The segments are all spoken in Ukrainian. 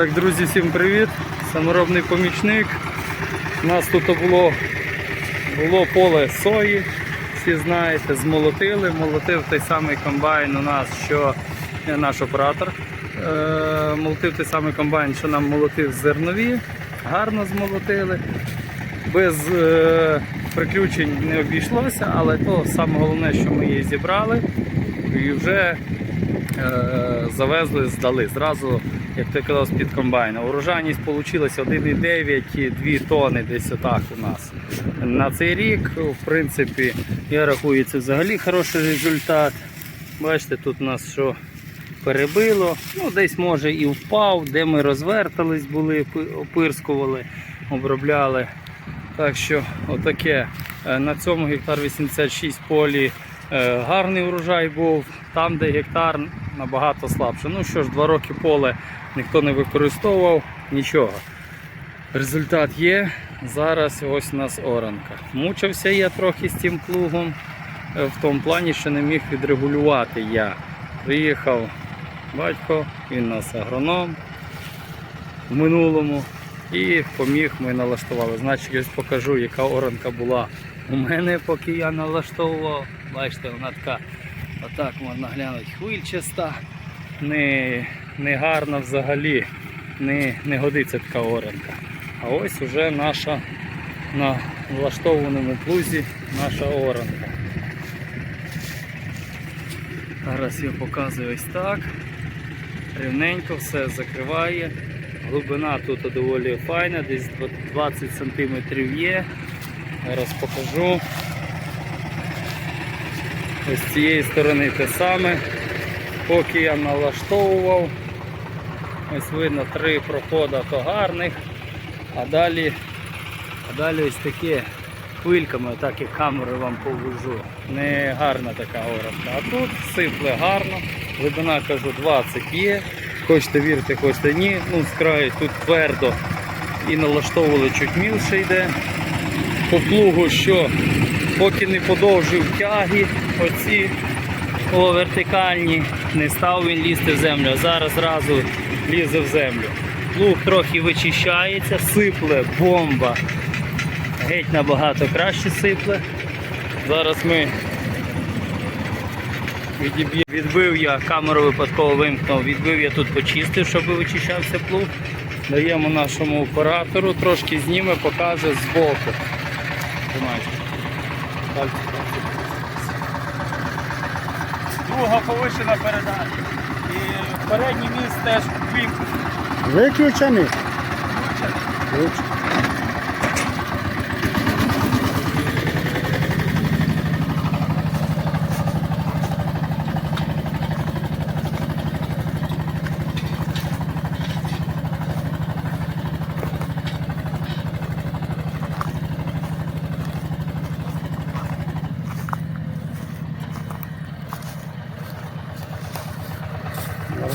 Так, друзі, всім привіт! Саморобний помічник. У нас тут було, було поле сої, всі знаєте, змолотили. Молотив той самий комбайн у нас, що е, наш оператор. Е, молотив той самий комбайн, що нам молотив зернові. Гарно змолотили. Без е, приключень не обійшлося, але то саме головне, що ми її зібрали і вже е, завезли, здали. Зразу, як ти казав, з-під комбайна. Урожайність вийшла 1,9-2 тони десь отак у нас. На цей рік, в принципі, я рахую, це взагалі хороший результат. Бачите, тут у нас що перебило, ну десь може і впав, де ми розвертались були, опирскували, обробляли. Так що отаке. Е, На цьому гектар 86 полі гарний урожай був, там, де гектар набагато слабше. Ну що ж, два роки поле ніхто не використовував, нічого. Результат є. Зараз ось у нас оранка. Мучився я трохи з цим плугом, е, в тому плані, що не міг відрегулювати я. Приїхав батько, він у нас агроном в минулому. І поміг ми налаштували. Значить, ось покажу, яка оранка була у мене, поки я налаштовував. Бачите, вона така, отак можна глянути, хвильчаста, не, не гарна взагалі, не, не годиться така оранка. А ось уже наша на влаштованому плузі наша оранка. Зараз я показую ось так. Рівненько все закриває. Глибина тут доволі файна, десь 20 см є. Зараз покажу. Ось з цієї сторони те саме. Поки я налаштовував, ось видно три проходи то гарних, а далі, а далі ось таке хвильками, так як камеру вам повожу. Не гарна така оранка. А тут сипле гарно, глибина кажу 20 є. Хочете вірте, хочете ні. Ну, з краю тут твердо і налаштовували чуть мілше йде. По плугу, що поки не подовжив тяги, оці о, вертикальні, не став він лізти в землю, а зараз зразу лізе в землю. Плуг трохи вичищається, сипле, бомба. Геть набагато краще сипле. Зараз ми Відбив я, камеру випадково вимкнув, відбив я тут почистив, щоб вичищався плуг. Даємо нашому оператору, трошки зніме, покаже. Пальці, пальці. Друга повишена передача. І передній міст теж ввімкнений. Виключений. Виключений.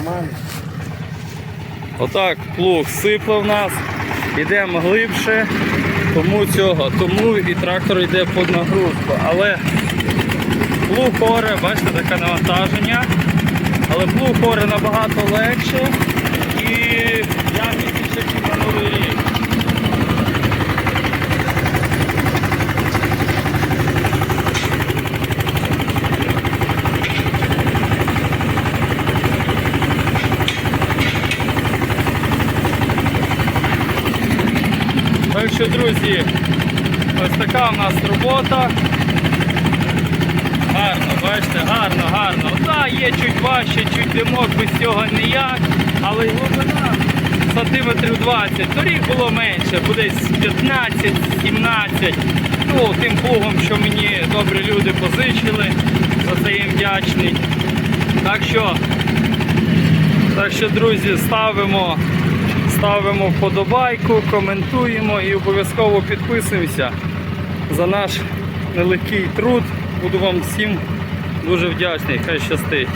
Нормально. Отак плуг сипле в нас, йдемо глибше, тому цього, тому і трактор йде під нагрузку. Але плуг хоре, бачите, таке навантаження, але плуг хоре набагато легше і якісніше, ніж на новий рік. Так що, друзі, ось така у нас робота. Гарно, бачите, гарно, гарно. Так, є чуть важче, чуть димок, без цього ніяк, але глибина сантиметрів 20. Торік було менше, буде десь 15-17. Ну, тим плугом, що мені добрі люди позичили, за це їм вдячний. Так що, так що, друзі, ставимо ставимо вподобайку, коментуємо і обов'язково підписуємося за наш нелегкий труд. Буду вам всім дуже вдячний. Хай щастить.